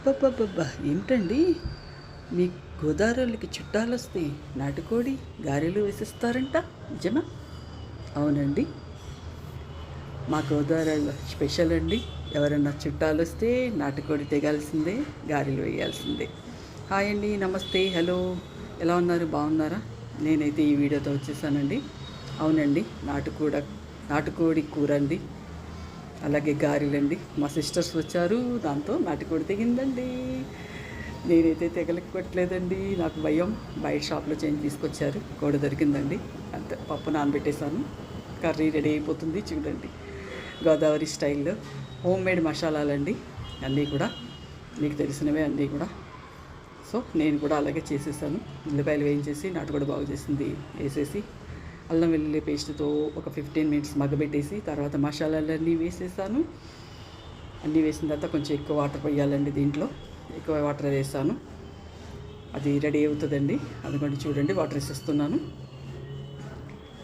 అబ్బబ్బబ్బబ్బా ఏమిటండి? మీ గోదావరికి చుట్టాలు వస్తే నాటుకోడి గారెలు వేసిస్తారంట నిజమా? అవునండి. మా గోదావరిలో స్పెషల్ అండి. ఎవరన్నా చుట్టాలు వస్తే నాటుకోడి తెగాల్సిందే గారెలు వేయాల్సిందే. హాయ్ అండి నమస్తే హలో. ఎలా ఉన్నారు? బాగున్నారా? నేనైతే ఈ వీడియోతో వచ్చేసానండి. అవునండి నాటుకూడ నాటుకోడి కూర అండి. అలాగే గారెలండి. మా సిస్టర్స్ వచ్చారు దాంతో నాటుకోడి తెగిందండి. నేనైతే తెగలెక్కట్లేదండి నాకు భయం బయట షాప్లో చేంజ్ తీసుకొచ్చారు కోడి దొరికిందండి. అంత పప్పు నానబెట్టేశాను. కర్రీ రెడీ అయిపోతుంది చూడండి. గోదావరి స్టైల్లో హోమ్ మేడ్ మసాలాలండి. అన్నీ కూడా మీకు తెలిసినవే అన్నీ కూడా. సో నేను కూడా అలాగే చేసేసాను. ఉల్లిపాయలు వేయించేసి నాటుకోడి బాగు చేసింది వేసేసి అల్లం వెల్లుల్లి పేస్ట్తో ఒక ఫిఫ్టీన్ మినిట్స్ మగ్గబెట్టేసి తర్వాత మసాలాలన్నీ వేసేసాను. అన్నీ వేసిన తర్వాత కొంచెం ఎక్కువ వాటర్ పోయాలండి దీంట్లో. ఎక్కువ వాటర్ వేసాను. అది రెడీ అవుతుందండి. అందుకని చూడండి వాటర్ వేసేస్తున్నాను.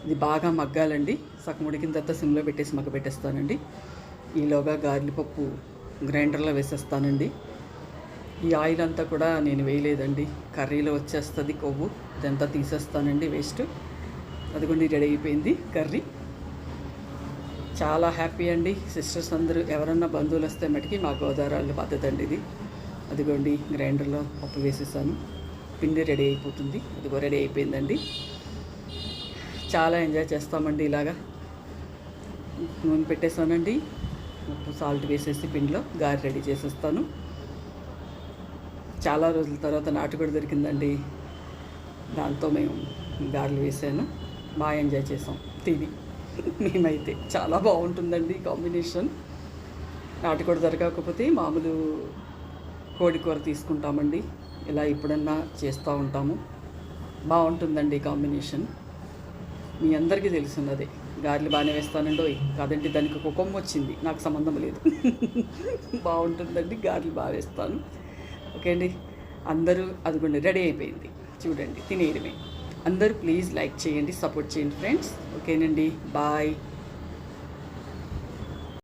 ఇది బాగా మగ్గాలండి. సగం ఉడికిన తర్వాత సిమ్లో పెట్టేసి మగ్గబెట్టేస్తానండి. ఈలోగా గార్లి పప్పు గ్రైండర్లో వేసేస్తానండి. ఈ ఆయిల్ అంతా కూడా నేను వేయలేదండి. కర్రీలో వచ్చేస్తుంది కొవ్వు. ఇదంతా తీసేస్తానండి వేస్ట్. అదిగోండి రెడీ అయిపోయింది కర్రీ. చాలా హ్యాపీ అండి. సిస్టర్స్ అందరూ ఎవరన్నా బంధువులు వస్తే మటుకి మా గోదావరి పద్ధతి అండి ఇది. అదిగోండి గ్రైండర్లో పప్పు వేసేసాను. పిండి రెడీ అయిపోతుంది. అదిగో రెడీ అయిపోయిందండి. చాలా ఎంజాయ్ చేస్తామండి ఇలాగా. నూనె పెట్టేసానండి. ఉప్పు సాల్ట్ వేసేసి పిండిలో గారి రెడీ చేసేస్తాను. చాలా రోజుల తర్వాత నాటుకోడి దొరికిందండి. దాంతో మేము గారెలు వేసాను. బాగా ఎంజాయ్ చేసాం. తిని. మేమైతే చాలా బాగుంటుందండి కాంబినేషన్. నాటుకోడి దొరకకపోతే మామూలు కోడి కూర తీసుకుంటామండి. ఇలా ఎప్పుడన్నా చేస్తూ ఉంటాము. బాగుంటుందండి కాంబినేషన్. మీ అందరికీ తెలుసున్నదే గారెలు బాగానే వేస్తానండి ఓయ్ కాదండి దానికి ఒక కొమ్మ వచ్చింది. నాకు సంబంధం లేదు. బాగుంటుందండి గారెలు బాగా వేస్తాను. ఓకే అండి. అందరూ అదిగోండి రెడీ అయిపోయింది. చూడండి తినేయడమే. అందరూ ప్లీజ్ లైక్ చేయండి సపోర్ట్ చేయండి ఫ్రెండ్స్ ఓకేనండి బాయ్